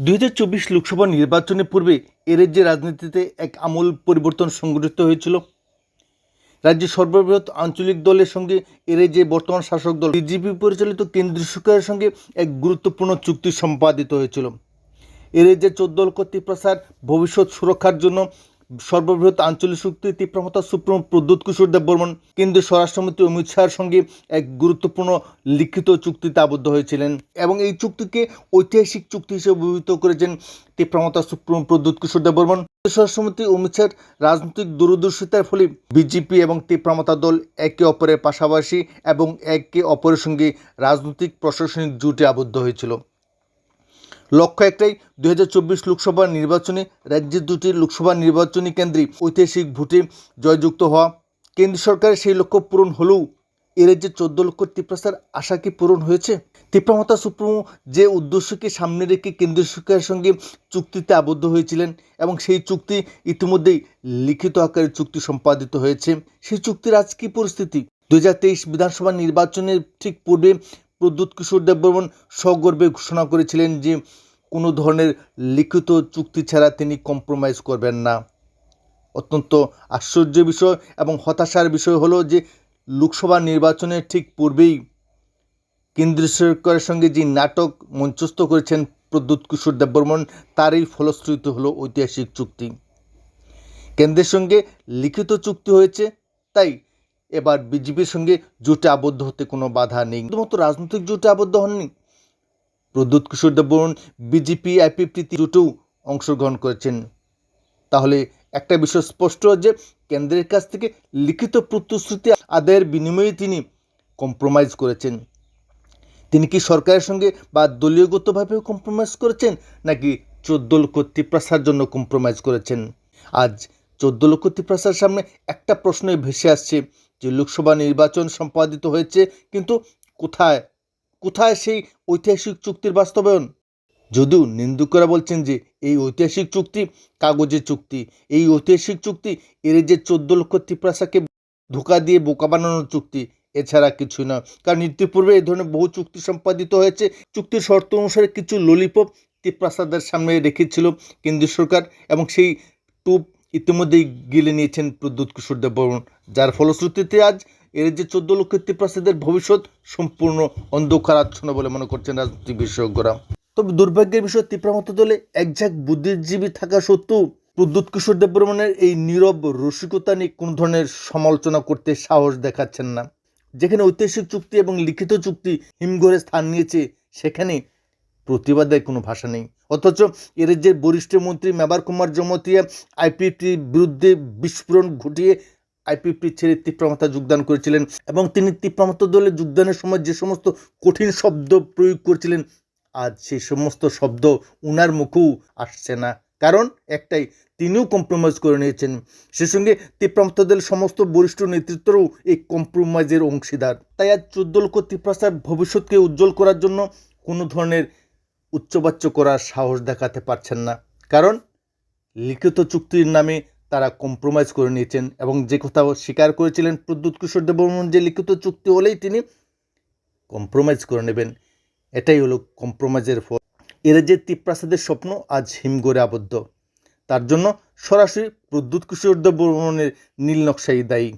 দুই হাজার চব্বিশ লোকসভা নির্বাচনের পূর্বে এ রাজ্যের রাজনীতিতে এক আমূল পরিবর্তন সংঘটিত হয়েছিল। রাজ্যের সর্ববৃহৎ আঞ্চলিক দলের সঙ্গে এ রাজ্যে বর্তমান শাসক দল বিজেপি পরিচালিত কেন্দ্রীয় সরকারের সঙ্গে এক গুরুত্বপূর্ণ চুক্তি সম্পাদিত হয়েছিল। এ রাজ্যে চোদ্দ লক্ষ ত্রিপ্রাসার ভবিষ্যৎ সুরক্ষার জন্য সর্ববৃহৎ আঞ্চলিক শক্তি তীব্রমতা সুপ্রিম প্রদ্যুৎ কিশোর দেব বর্মন, কেন্দ্রীয় স্বরাষ্ট্রমন্ত্রী অমিত শাহের সঙ্গে এক গুরুত্বপূর্ণ লিখিত চুক্তিতে আবদ্ধ হয়েছিলেন এবং এই চুক্তিকে ঐতিহাসিক চুক্তি হিসেবে অভিহিত করেছেন তীব্রমতা সুপ্রিম প্রদ্যুৎ কিশোর দেব বর্মন। স্বরাষ্ট্রমন্ত্রী অমিত শাহের রাজনৈতিক দূরদর্শিতার ফলে বিজেপি এবং তীব্রমতা দল একে অপরের পাশাপাশি এবং একে অপরের সঙ্গে রাজনৈতিক প্রশাসনিক জুটে আবদ্ধ হয়েছিল। লক্ষ্য একটাই দু হাজার চব্বিশ লোকসভা নির্বাচনে রাজ্যের দুটি লোকসভা নির্বাচনী কেন্দ্রে ঐতিহাসিক ভোটে জয়যুক্ত হওয়া। কেন্দ্র সরকারের সেই লক্ষ্য পূরণ হলেও এ রাজ্যে চোদ্দ লক্ষ তীব্রসার আশা কি পূরণ হয়েছে? তীব্রমতা সুপ্রিমো যে উদ্দেশ্যকে সামনে রেখে কেন্দ্রীয় সরকারের সঙ্গে চুক্তিতে আবদ্ধ হয়েছিলেন এবং সেই চুক্তি ইতিমধ্যেই লিখিত আকারে চুক্তি সম্পাদিত হয়েছে, সেই চুক্তির আজ কী পরিস্থিতি? দুই হাজার তেইশ বিধানসভা নির্বাচনের ঠিক পূর্বে প্রদ্যুৎ কিশোর দেববর্মন সগর্বে ঘোষণা করেছিলেন যে কোনো ধরনের লিখিত চুক্তি ছাড়া তিনি কম্প্রোমাইজ করবেন না। অত্যন্ত আশ্চর্য বিষয় এবং হতাশার বিষয় হলো যে লোকসভা নির্বাচনের ঠিক পূর্বেই কেন্দ্রীয় সরকারের সঙ্গে যে নাটক মঞ্চস্থ করেছেন প্রদ্যুৎ কিশোর দেববর্মন, তারই ফলশ্রুতি হলো ঐতিহাসিক চুক্তি। কেন্দ্রের সঙ্গে লিখিত চুক্তি হয়েছে, তাই এবার বিজেপির সঙ্গে জোটে আবদ্ধ হতে কোনো বাধা নেই। শুধুমাত্র রাজনৈতিক জোটে আবদ্ধ হননি, প্রদ্যুৎ কিশোর দেববর্মন, বিজেপি আইপিএফটি জোটেও অংশগ্রহণ করেছেন। তাহলে একটা বিষয় স্পষ্ট যে কেন্দ্রের কাছ থেকে লিখিত প্রতিশ্রুতি আদায়ের বিনিময়ে তিনি কম্প্রোমাইজ করেছেন। তিনি কি সরকারের সঙ্গে বা দলীয়গতভাবেও কম্প্রোমাইজ করেছেন, নাকি চোদ্দ লক্ষ তিপ্রাসার জন্য কম্প্রোমাইজ করেছেন? আজ চোদ্দ লক্ষ তিপ্রাসার সামনে একটা প্রশ্নই ভেসে আসছে যে লোকসভা নির্বাচন সম্পাদিত হয়েছে, কিন্তু কোথায়? কোথায় সেই ঐতিহাসিক চুক্তির বাস্তবায়ন? যদিও নিন্দুকরা বলছেন যে এই ঐতিহাসিক চুক্তি কাগজের চুক্তি। এই ঐতিহাসিক চুক্তি এর যে চোদ্দ লক্ষ তিপ্রাসাকে ধোকা দিয়ে বোকা বানানোর চুক্তি, এছাড়া কিছুই না। কারণ ইতিপূর্বে এই ধরনের বহু চুক্তি সম্পাদিত হয়েছে। চুক্তির শর্ত অনুসারে কিছু ললিপপ তিপ্রাসাদের সামনে রেখেছিল কেন্দ্রীয় সরকার এবং সেই টুপ ইতিমধ্যেই গিলে নিয়েছেন প্রদ্যুৎ কিশোর দেব বর্মন যার ফলশ্রুতিতে আজ এর যে চোদ্দ লক্ষ তিপ্রাসাদের ভবিষ্যৎ সম্পূর্ণ অন্ধকারাচ্ছন্ন বলে মনে করছেন রাজনৈতিক বিশেষজ্ঞরা। তবে দুর্ভাগ্যের বিষয়, তীব্রমত দলে একঝাক বুদ্ধিজীবী থাকা সত্ত্বেও প্রদ্যুৎ কিশোর দেববর্মনের এই নীরব রসিকতা নিয়ে কোনো ধরনের সমালোচনা করতে সাহস দেখাচ্ছেন না। যেখানে ঐতিহাসিক চুক্তি এবং লিখিত চুক্তি হিমঘরে স্থান নিয়েছে, সেখানে প্রতিবাদের কোনো ভাষা নেই। অথচ এর যে বরিষ্ঠ মন্ত্রী মেবার কুমার জমতিয়া আইপিএফটির বিরুদ্ধে বিস্ফোরণ ঘটিয়ে আইপিএফটি ছেড়ে তীব্রমাতা যোগদান করেছিলেন এবং তিনি তীব্রমাতা দলে যোগদানের সময় যে সমস্ত কঠিন শব্দ প্রয়োগ করেছিলেন, আজ সেই সমস্ত শব্দ উনার মুখেও আসছে না। কারণ একটাই, তিনিও কম্প্রোমাইজ করে নিয়েছেন। সে সঙ্গে তীব্রমাতা দলের সমস্ত বরিষ্ঠ নেতৃত্বরাও এই কম্প্রোমাইজের অংশীদার। তাই আজ চোদ্দ লক্ষ তীব্রাসার ভবিষ্যৎকে উজ্জ্বল করার জন্য কোনো ধরনের উচ্চবাচ্য করার সাহস দেখাতে পারছেন না। কারণ, লিখিত চুক্তির নামে তারা কম্প্রোমাইজ করে নিয়েছেন এবং যে কথাও স্বীকার করেছিলেন প্রদ্যুৎ কিশোর দেববর্মন যে লিখিত চুক্তি হলেই তিনি কম্প্রোমাইজ করে নেবেন। এটাই হলো কম্প্রোমাইজের ফল। এরা যে তিপ্রাসাদের স্বপ্ন, আজ হিমগড়ে আবদ্ধ। তার জন্য সরাসরি প্রদ্যুৎ কিশোর দেববর্মনের নীল নকশাই দায়ী।